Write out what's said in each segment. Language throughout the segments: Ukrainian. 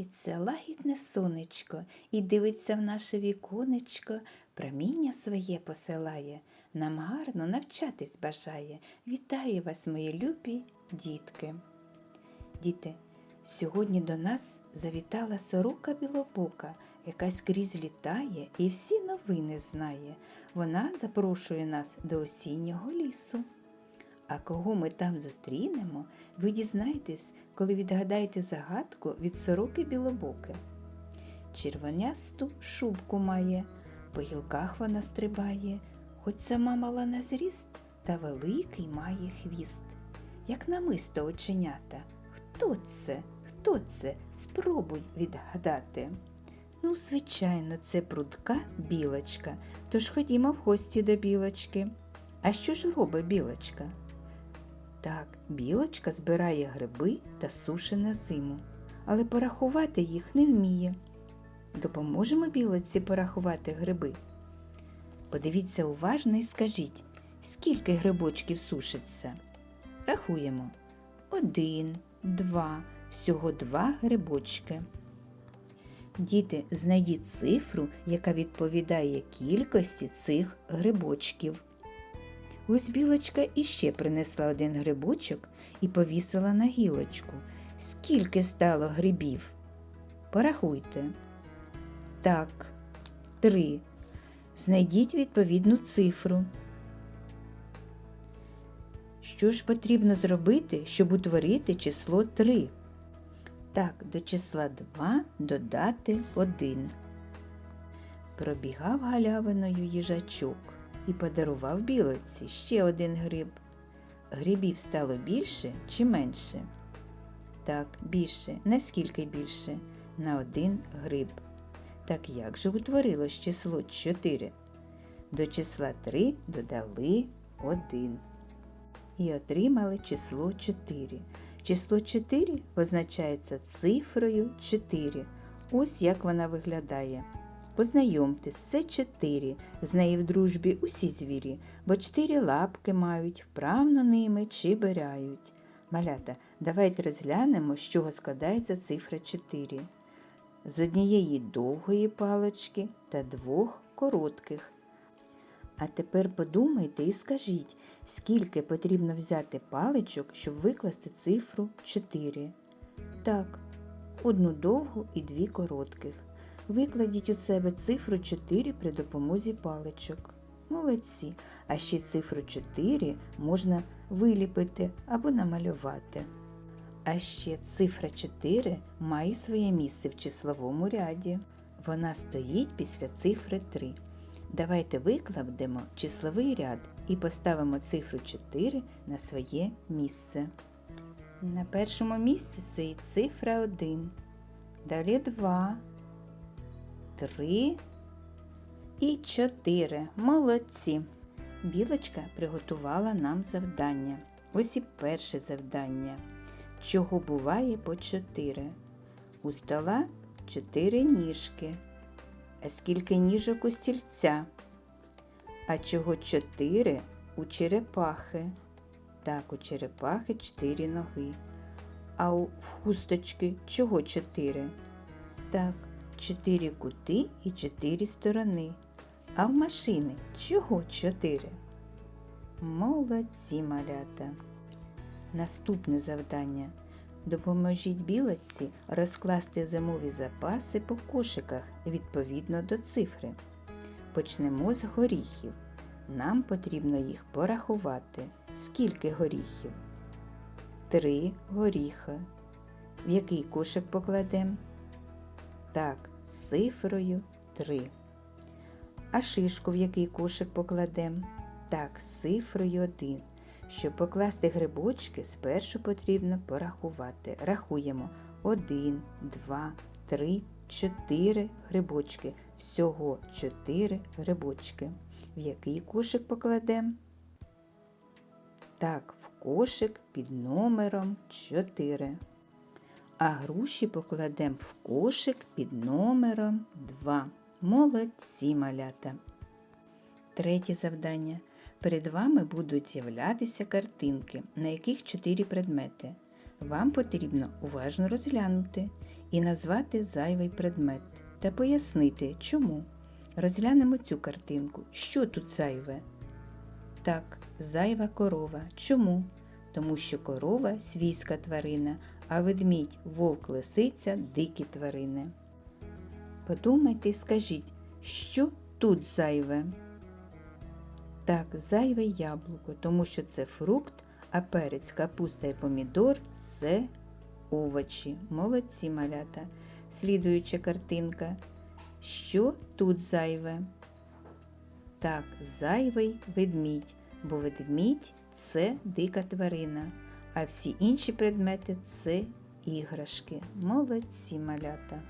І це лагідне сонечко, і дивиться в наше віконечко, проміння своє посилає, нам гарно навчатись бажає. Вітаю вас, мої любі дітки. Діти, сьогодні до нас завітала сорока білобока, яка скрізь літає і всі новини знає. Вона запрошує нас до осіннього лісу. А кого ми там зустрінемо, ви дізнаєтесь, коли відгадаєте загадку від сороки білобоки. Червонясту шубку має, по гілках вона стрибає, хоч сама мала на зріст, та великий має хвіст. Як намисто оченята. Хто це? Хто це? Спробуй відгадати. Ну, звичайно, це прудка білочка, тож ходімо в гості до білочки. А що ж робить білочка? Так, білочка збирає гриби та сушить на зиму, але порахувати їх не вміє. Допоможемо білочці порахувати гриби. Подивіться уважно і скажіть, скільки грибочків сушиться? Рахуємо. Один, два, всього два грибочки. Діти, знайдіть цифру, яка відповідає кількості цих грибочків. Ось білочка іще принесла один грибочок і повісила на гілочку. Скільки стало грибів? Порахуйте. Так, три. Знайдіть відповідну цифру. Що ж потрібно зробити, щоб утворити число 3? Так, до числа 2 додати 1. Пробігав галявиною їжачок і подарував білоці ще один гриб. Грибів стало більше чи менше? Так, більше. Наскільки більше? На один гриб. Так як же утворилось число 4? До числа 3 додали 1. І отримали число 4. Число 4 позначається цифрою 4. Ось як вона виглядає. Познайомтесь, це 4. З неї в дружбі усі звірі, бо чотири лапки мають, вправно ними чибиряють. Малята, давайте розглянемо, з чого складається цифра 4. З однієї довгої палочки та двох коротких. А тепер подумайте і скажіть, скільки потрібно взяти паличок, щоб викласти цифру 4. Так, одну довгу і дві коротких. Викладіть у себе цифру 4 при допомозі паличок. Молодці. А ще цифру 4 можна виліпити або намалювати. А ще цифра 4 має своє місце в числовому ряді. Вона стоїть після цифри 3. Давайте викладемо числовий ряд і поставимо цифру 4 на своє місце. На першому місці стоїть цифра 1, далі 2, 3 і 4. Молодці. Білочка приготувала нам завдання. Ось і перше завдання. Чого буває по 4? У стола 4 ніжки. А скільки ніжок у стільця? А чого 4 у черепахи? Так, у черепахи 4 ноги. А у хусточки чого 4? Так, 4 кути і 4 сторони. А в машини чого 4? Молодці малята. Наступне завдання. Допоможіть білочці розкласти зимові запаси по кошиках відповідно до цифри. Почнемо з горіхів. Нам потрібно їх порахувати. Скільки горіхів? Три горіха. В який кошик покладемо? Так, з цифрою 3. А шишку в який кошик покладемо? Так, з цифрою 1. Щоб покласти грибочки, спершу потрібно порахувати. Рахуємо 1, 2, 3, 4 грибочки. Всього 4 грибочки. В який кошик покладемо? Так, в кошик під номером 4. А груші покладемо в кошик під номером 2. Молодці малята. Третє завдання. Перед вами будуть з'являтися картинки, на яких чотири предмети. Вам потрібно уважно розглянути і назвати зайвий предмет та пояснити, чому. Розглянемо цю картинку. Що тут зайве? Так, зайва корова. Чому? Тому що корова свійська тварина, а ведмідь, вовк, лисиця дикі тварини. Подумайте і скажіть, що тут зайве? Так, зайве яблуко, тому що це фрукт, а перець, капуста і помідор це овочі. Молодці малята. Слідуюча картинка. Що тут зайве? Так, зайвий ведмідь, бо ведмідь це дика тварина, а всі інші предмети це іграшки. Молодці малята.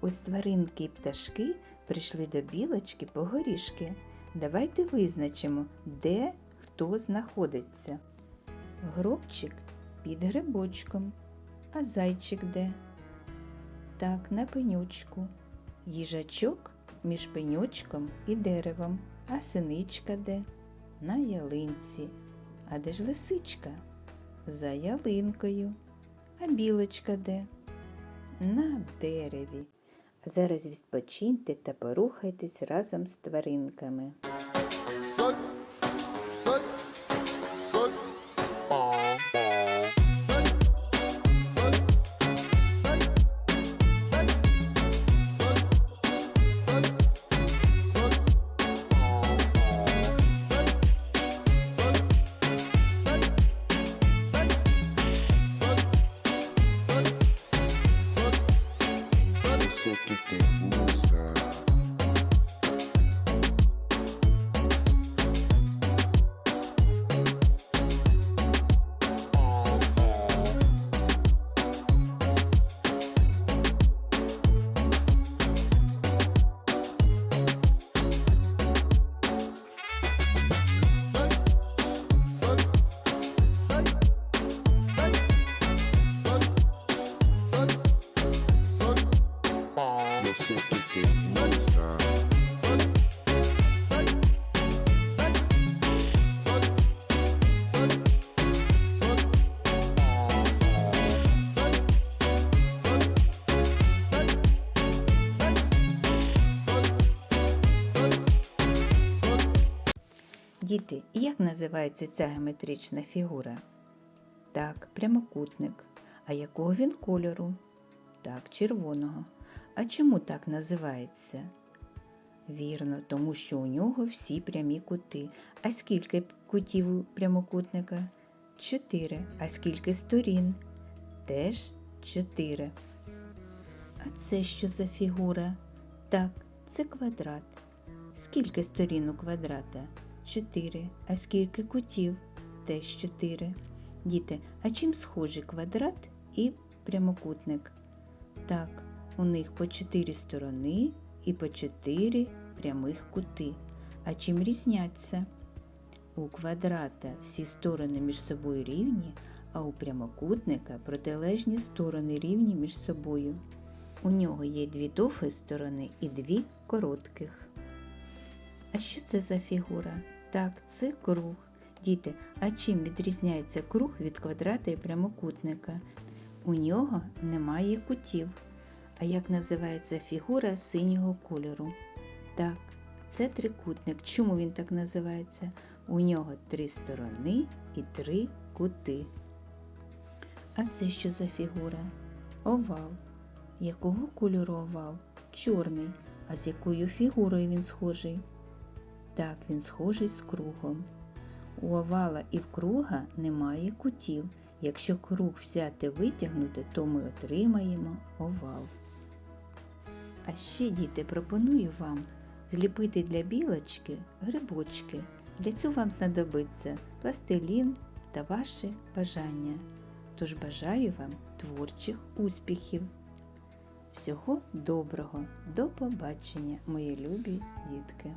Ось тваринки і пташки прийшли до білочки по горішки. Давайте визначимо, де хто знаходиться. Гробчик під грибочком, а зайчик де? Так, на пенючку. Їжачок між пеньочком і деревом, а синичка де? На ялинці. А де ж лисичка? За ялинкою. А білочка де? На дереві. Зараз відпочиньте та порухайтесь разом з тваринками. Sut. Діти, як називається ця геометрична фігура? Так, прямокутник. А якого він кольору? Так, червоного. А чому так називається? Вірно, тому що у нього всі прямі кути. А скільки кутів у прямокутника? Чотири. А скільки сторін? Теж чотири. А це що за фігура? Так, це квадрат. Скільки сторін у квадрата? Чотири. А скільки кутів? Теж чотири. Діти, а чим схожі квадрат і прямокутник? Так, у них по чотири сторони і по чотири прямих кути. А чим різняться? У квадрата всі сторони між собою рівні, а у прямокутника протилежні сторони рівні між собою. У нього є дві довгі сторони і дві коротких. А що це за фігура? Так, це круг. Діти, а чим відрізняється круг від квадрата і прямокутника? У нього немає кутів. А як називається фігура синього кольору? Так, це трикутник. Чому він так називається? У нього три сторони і три кути. А це що за фігура? Овал. Якого кольору овал? Чорний. А з якою фігурою він схожий? Так, він схожий з кругом. У овала і в круга немає кутів. Якщо круг взяти витягнути, то ми отримаємо овал. А ще, діти, пропоную вам зліпити для білочки грибочки. Для цього вам знадобиться пластилін та ваше бажання. Тож бажаю вам творчих успіхів. Всього доброго, до побачення, мої любі дітки!